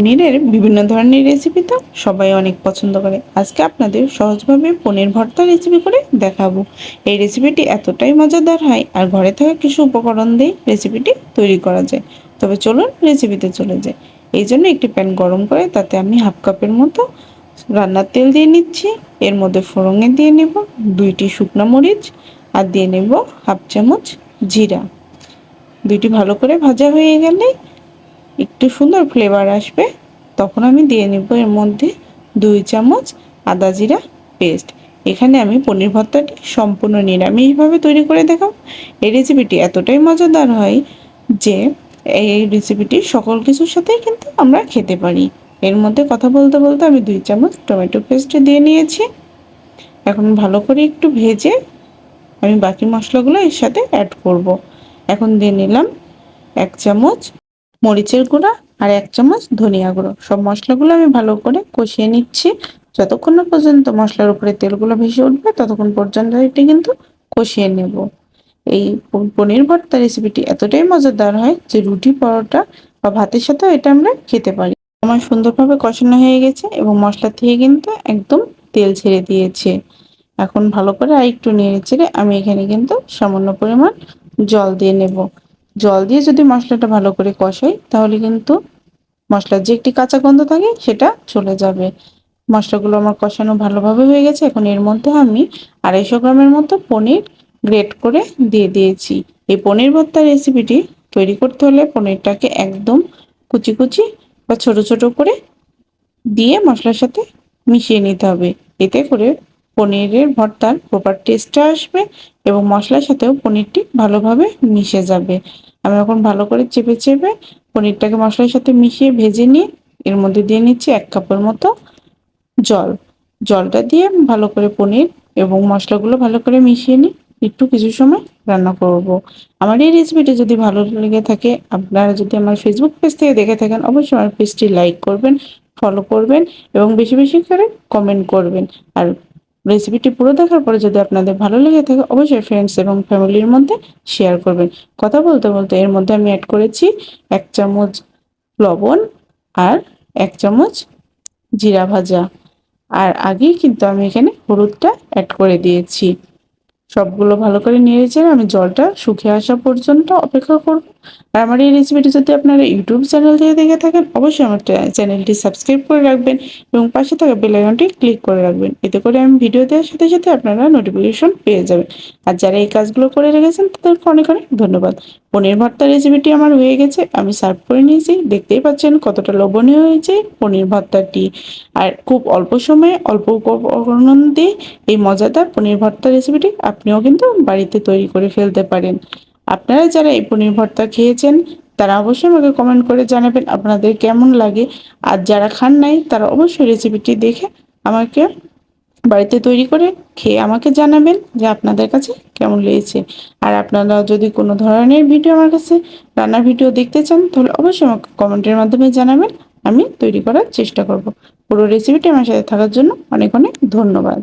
পনিরের বিভিন্ন ধরনের রেসিপি তো সবাই অনেক পছন্দ করে। আজকে আপনাদের সহজভাবে পনির ভর্তা রেসিপি করে দেখাবো। এই রেসিপিটি এতটাই মজাদার হয় আর ঘরে থাকা কিছু উপকরণ দিয়ে রেসিপিটি তৈরি করা যায়। তবে চলুন রেসিপিতে চলে যায় এই জন্য একটি প্যান গরম করে তাতে আমি হাফ কাপের মতো রান্নার তেল দিয়ে নিচ্ছি। এর মধ্যে ফোড়ঙে দিয়ে নেব দুইটি শুকনো মরিচ আর দিয়ে নেব হাফ চামচ জিরা। দুইটি ভালো করে ভাজা হয়ে গেলে একটু সুন্দর ফ্লেভার আসবে, তখন আমি দিয়ে নেব এর মধ্যে দুই চামচ আদা জিরা পেস্ট এখানে আমি পনির ভর্তাটি সম্পূর্ণ নিরামিষভাবে তৈরি করে দেখাব। এই রেসিপিটি এতটাই মজাদার হয় যে এই রেসিপিটি সকল কিছুর সাথেই কিন্তু আমরা খেতে পারি। এর মধ্যে কথা বলতে বলতে আমি দুই চামচ টমেটো পেস্ট দিয়ে নিয়েছি। এখন ভালো করে একটু ভেজে আমি বাকি মশলাগুলো এর সাথে অ্যাড করব। এখন দিয়ে নিলাম এক চামচ মরিচের গুঁড়া আর এক চামচ ধনিয়া গুঁড়ো। সব মশলাগুলো আমি ভালো করে কষিয়ে নিচ্ছি। যতক্ষণ না পর্যন্ত মশলার উপরে তেলগুলো ভেসে উঠবে, ততক্ষণ পর্যন্ত এটি কিন্তু কষিয়ে নেব। এই পনির ভর্তা রেসিপিটি এতটাই মজাদার হয় যে রুটি, পরোটা বা ভাতের সাথেও এটা আমরা খেতে পারি। আমার সুন্দরভাবে কষানো হয়ে গেছে এবং মশলা থেকে কিন্তু একদম তেল ছেড়ে দিয়েছে। এখন ভালো করে আর একটু নেড়ে চেড়ে আমি এখানে কিন্তু সামান্য পরিমাণ জল দিয়ে নেব। জল দিয়ে যদি মশলাটা ভালো করে কষাই, তাহলে কিন্তু মশলার যে একটি কাঁচা গন্ধ থাকে সেটা চলে যাবে। মশলাগুলো আমার কষানো ভালোভাবে হয়ে গেছে। এখন এর মধ্যে আমি আড়াইশো গ্রামের মতো পনির গ্রেট করে দিয়ে দিয়েছি। এই পনির ভর্তা রেসিপিটি তৈরি করতে হলে পনিরটাকে একদম কুচি কুচি বা ছোট ছোট করে দিয়ে মশলার সাথে মিশিয়ে নিতে হবে। এতে করে পনিরের ভর্তার প্রপার টেস্টটা আসবে এবং মশলার সাথেও পনিরটি ভালোভাবে মিশে যাবে। আমি এখন ভালো করে চেপে চেপে পনিরটাকে মশলার সাথে মিশিয়ে ভেজে নিয়ে এর মধ্যে দিয়ে নিচ্ছি এক কাপের মতো জল। জলটা দিয়ে ভালো করে পনির এবং মশলাগুলো ভালো করে মিশিয়ে নিই একটু কিছু সময় রান্না করব। আমার এই রেসিপিটি যদি ভালো লেগে থাকে, আপনারা যদি আমার ফেসবুক পেজ থেকে দেখে থাকেন, অবশ্যই আমার পেজটি লাইক করবেন ফলো করবেন এবং বেশি বেশি করে কমেন্ট করবেন। আর রেসিপিটি পুরো দেখার পরে যদি আপনাদের ভালো লেগে থাকে, অবশ্যই ফ্রেন্ডস এবং ফ্যামিলির মধ্যে শেয়ার করবেন। কথা বলতে বলতে এর মধ্যে আমি অ্যাড করেছি এক চামচ লবণ আর এক চামচ জিরা ভাজা। আর আগেই কিন্তু আমি এখানে হলুদটা অ্যাড করে দিয়েছি। সবগুলো ভালো করে নিয়েছে আমি জলটা শুকিয়ে আসা পর্যন্ত অপেক্ষা করব। আর আমার এই রেসিপিটি যদি আপনারা ইউটিউব চ্যানেল থেকে দেখে থাকেন, অবশ্যই আমার চ্যানেলটি সাবস্ক্রাইব করে রাখবেন এবং পাশে থাকা বেলাইকনটি ক্লিক করে রাখবেন। এতে করে আমি ভিডিও দেওয়ার সাথে সাথে আপনারা নোটিফিকেশন পেয়ে যাবেন। আর যারা এই কাজগুলো করে রেখেছেন, তাদেরকে অনেক অনেক ধন্যবাদ। পনির ভর্তা রেসিপিটি আমার হয়ে গেছে, আমি সার্ভ করে নিয়েছি। দেখতেই পাচ্ছেন কতটা লোভনীয় হয়েছে পনির ভর্তাটি। আর খুব অল্প সময়ে অল্প উপকরণ দিয়ে এই মজাদার পনির ভর্তা রেসিপিটি আপনিও কিন্তু বাড়িতে তৈরি করে ফেলতে পারেন। আপনারা যারা এই পনির ভর্তা খেয়েছেন, তারা অবশ্যই আমাকে কমেন্ট করে জানাবেন আপনাদের কেমন লাগে। আর যারা খান নাই, তারা অবশ্যই রেসিপিটি দেখে আমাকে বাড়িতে তৈরি করে খেয়ে আমাকে জানাবেন যে আপনাদের কাছে কেমন লেগেছে। আর আপনারা যদি কোনো ধরনের ভিডিও আমার কাছে রান্নার ভিডিও দেখতে চান, তাহলে অবশ্যই আমাকে কমেন্টের মাধ্যমে জানাবেন। আমি তৈরি করার চেষ্টা করব। পুরো রেসিপিটি আমার সাথে থাকার জন্য অনেক অনেক ধন্যবাদ।